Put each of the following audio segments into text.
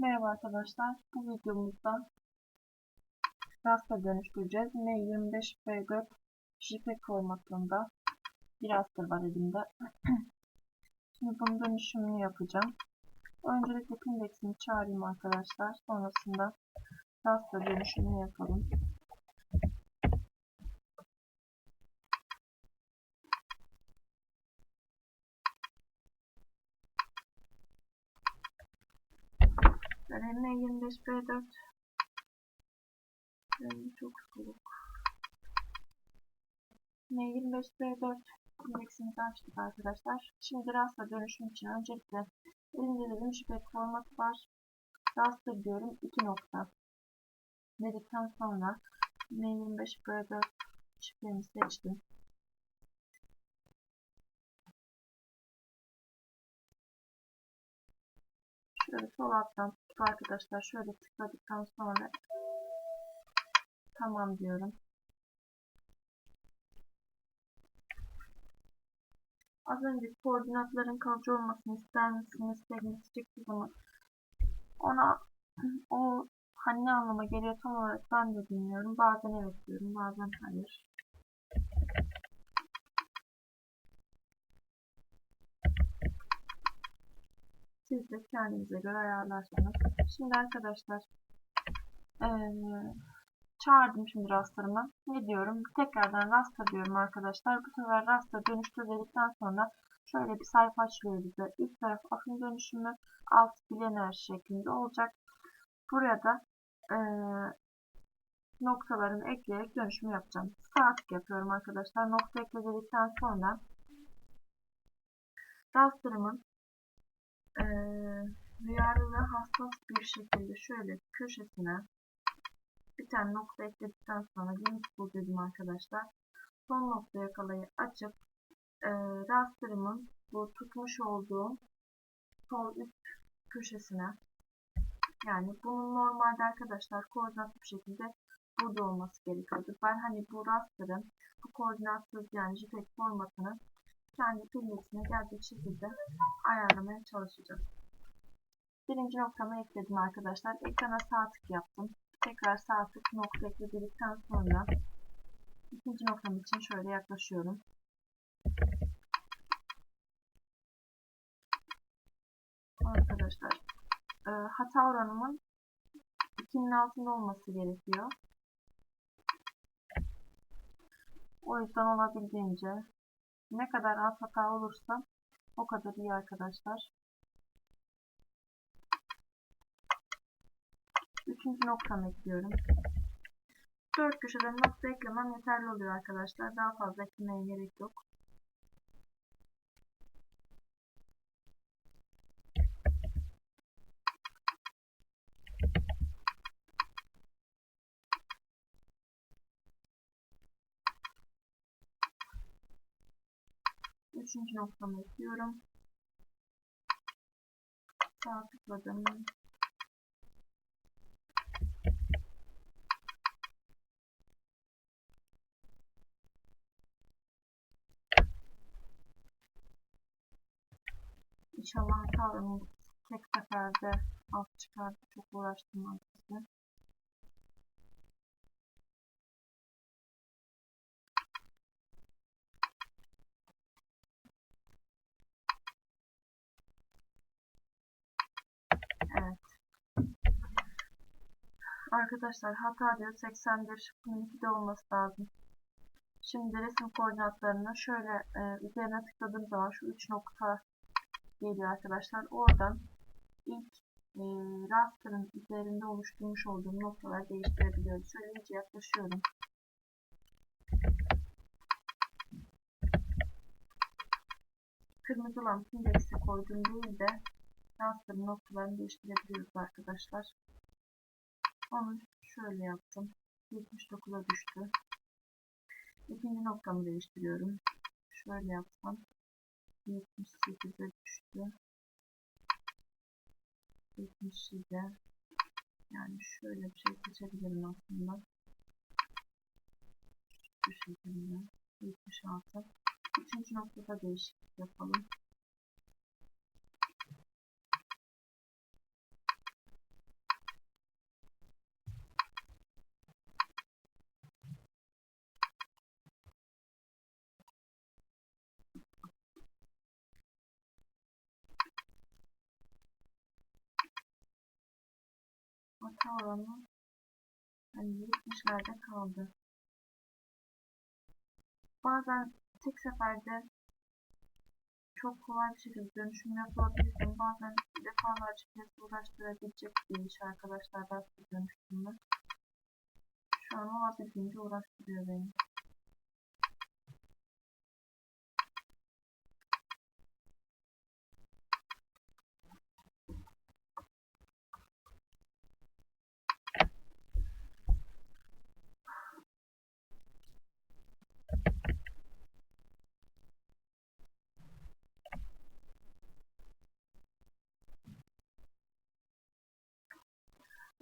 Merhaba arkadaşlar. Bu videomuzda raster dönüştüreceğiz. M25B4 JPEG formatında bir raster var elimde. Şimdi bunun dönüşümünü yapacağım. Öncelikle Pindex'ini çağırayım arkadaşlar. Sonrasında raster dönüşümünü yapalım. Ben M25B4 Rengi çok soğuk. M25B4 indeksimizi açtık arkadaşlar. Şimdi raster dönüşüm için öncelikle elimde dedim JPEG formatı var. Raster diyorum 2 nokta. Dedikten sonra M25B4 şifremi seçtim. Şöyle sol alttan tutup arkadaşlar şöyle tıkladıktan sonra tamam diyorum. Az önce koordinatların kalıcı olmasını ister misiniz? Sevginiz çıktığı zaman ona o hani ne anlama geliyor tam olarak ben de bilmiyorum. Bazen evet diyorum, bazen hayır. Siz de kendinize göre ayarlarsanız. Şimdi arkadaşlar eee, çağırdım şimdi raster'ımı. Ne diyorum? Tekrardan raster diyorum arkadaşlar. Bu sefer raster dönüştür dedikten sonra şöyle bir sayfa açılıyor bize. İlk taraf akım dönüşümü, alt bilener şeklinde olacak. Buraya da eee noktalarını ekleyerek dönüşümü yapacağım. Sağ tık yapıyorum arkadaşlar. Nokta ekle dedikten sonra raster'ımın eee duyarlı ve hassas bir şekilde şöyle köşesine bir tane nokta ekledikten sonra limit bul dedim arkadaşlar. Son nokta yakalayı açıp e, raster'ımın bu tutmuş olduğum sol üst köşesine yani bunun normalde arkadaşlar koordinatlı bir şekilde burada olması gerekiyordu. Ben hani bu raster'ın bu koordinatsız yani JPEG formatını kendi pindexine gelecek şekilde ayarlamaya çalışacağım. Birinci noktamı ekledim arkadaşlar. Ekrana sağ tık yaptım. Tekrar sağ tık nokta ekledikten sonra ikinci noktam için şöyle yaklaşıyorum. Arkadaşlar e, hata oranımın 2'nin altında olması gerekiyor. O yüzden olabildiğince ne kadar az hata olursa o kadar iyi arkadaşlar. Üçüncü noktamı ekliyorum. Dört köşeden nokta eklemem yeterli oluyor arkadaşlar. Daha fazla eklemeye gerek yok. Üçüncü noktamı ekliyorum. Sağ tıkladım. İnşallah hatalarımı tek seferde alt çıkardı. Çok uğraştım aslında. Evet. Arkadaşlar hata diyor 81. Bunun 2'de olması lazım. Şimdi resim koordinatlarını şöyle e, üzerine tıkladığım zaman şu 3 nokta geliyor arkadaşlar. Oradan ilk e, raster'ın üzerinde oluşturmuş olduğum noktaları değiştirebiliyoruz. Şöyle iyice yaklaşıyorum. Kırmızı olan indekse koyduğum değil de raster'ın noktalarını değiştirebiliyoruz arkadaşlar. Onu şöyle yaptım. 79'a düştü. İkinci noktamı değiştiriyorum. Şöyle yapsam 78'e düştü. 77'e yani şöyle bir şey seçebilirim aslında. Bu şekilde 76 Üçüncü noktada değişiklik yapalım. Hata oranı hani 70'lerde kaldı. Bazen tek seferde çok kolay bir şekilde dönüşüm yapılabilirsin. Bazen defalarca kez uğraştırabilecek bir iş arkadaşlar rastlı dönüşümler. Şu an olabildiğince uğraştırıyor beni.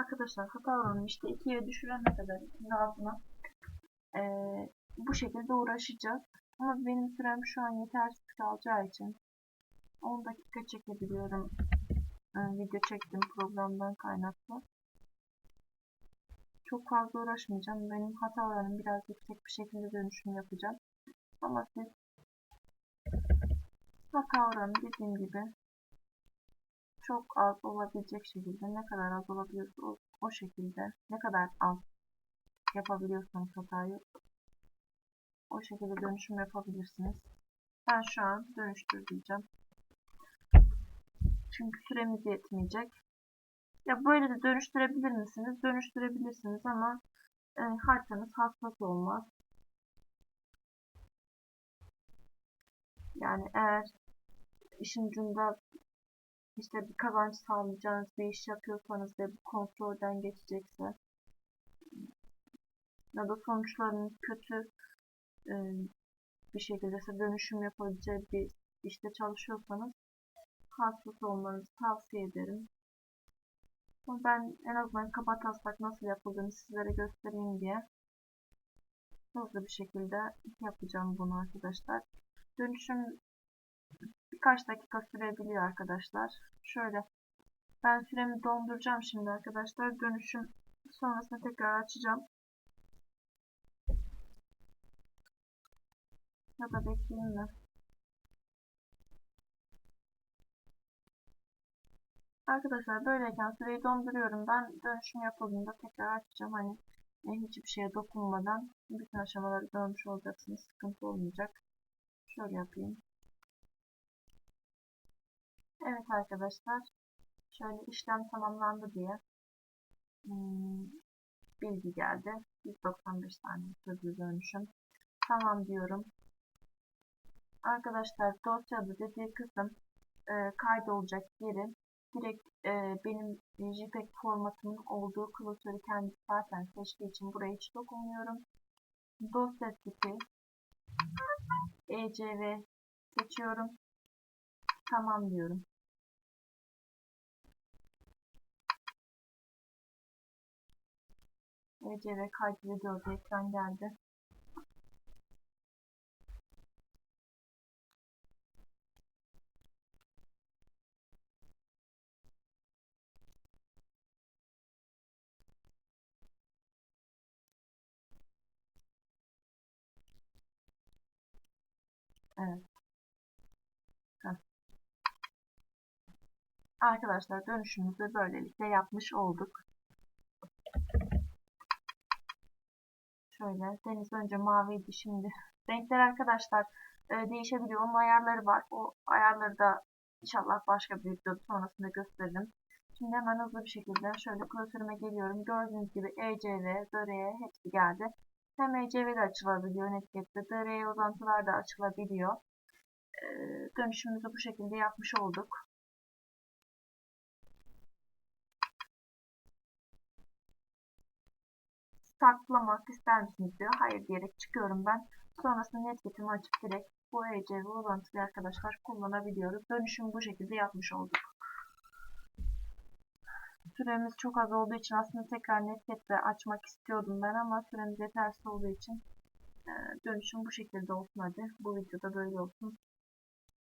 Arkadaşlar hata oranını işte ikiye düşürene kadar ikinin altına eee, bu şekilde uğraşacağız. Ama benim sürem şu an yetersiz kalacağı için 10 dakika çekebiliyorum. e, video çektiğim programdan kaynaklı. Çok fazla uğraşmayacağım. Benim hata oranım biraz yüksek bir şekilde dönüşüm yapacağım. Ama siz hata oranı dediğim gibi çok az olabilecek şekilde ne kadar az olabiliyorsa o, o şekilde ne kadar az yapabiliyorsanız hatayı o şekilde dönüşüm yapabilirsiniz. Ben şu an dönüştür diyeceğim. Çünkü süremiz yetmeyecek. Ya böyle de dönüştürebilir misiniz? Dönüştürebilirsiniz ama e, haritanız hassas olmaz. Yani eğer işin ucunda işte bir kazanç sağlayacağınız bir iş yapıyorsanız ve bu kontrolden geçecekse ya da sonuçlarının kötü e, bir şekilde size dönüşüm yapabileceği bir işte çalışıyorsanız hassas olmanızı tavsiye ederim. Ben en azından kaba nasıl yapıldığını sizlere göstereyim diye hızlı bir şekilde yapacağım bunu arkadaşlar. Dönüşüm birkaç dakika sürebiliyor arkadaşlar. Şöyle ben süremi donduracağım şimdi arkadaşlar. Dönüşüm sonrasında tekrar açacağım. Ya da bekleyeyim mi? Arkadaşlar böyleyken süreyi donduruyorum. Ben dönüşüm yapıldığında tekrar açacağım. Hani e, hiçbir şeye dokunmadan bütün aşamaları görmüş olacaksınız. Sıkıntı olmayacak. Şöyle yapayım. Evet arkadaşlar. Şöyle işlem tamamlandı diye hmm, bilgi geldi. 195 tane sürdü dönüşüm. Tamam diyorum. Arkadaşlar dosyada dediği kısım e, kaydolacak yeri direkt e, benim JPEG formatımın olduğu klasörü kendisi zaten seçtiği için buraya hiç dokunmuyorum. Dosya tipi ECV seçiyorum. Tamam diyorum. ECV kaydediyor diye ekran geldi. Evet. Arkadaşlar dönüşümüzü böylelikle yapmış olduk. Şöyle deniz önce maviydi şimdi. Renkler arkadaşlar e, değişebiliyor. Onun ayarları var. O ayarları da inşallah başka bir video sonrasında gösteririm. Şimdi hemen hızlı bir şekilde şöyle klasörüme geliyorum. Gördüğünüz gibi ECV, DRE hepsi geldi. Hem ECV de açılabiliyor Netget'te. DRE uzantılar da açılabiliyor. E, dönüşümümüzü bu şekilde yapmış olduk. Saklamak ister misiniz diyor. Hayır diyerek çıkıyorum ben. Sonrasında netketimi açıp direkt bu ECV uzantılı arkadaşlar kullanabiliyoruz. Dönüşümü bu şekilde yapmış olduk. Süremiz çok az olduğu için aslında tekrar netketle açmak istiyordum ben ama süremiz yetersiz olduğu için e, dönüşüm bu şekilde olsun hadi. Bu videoda böyle olsun.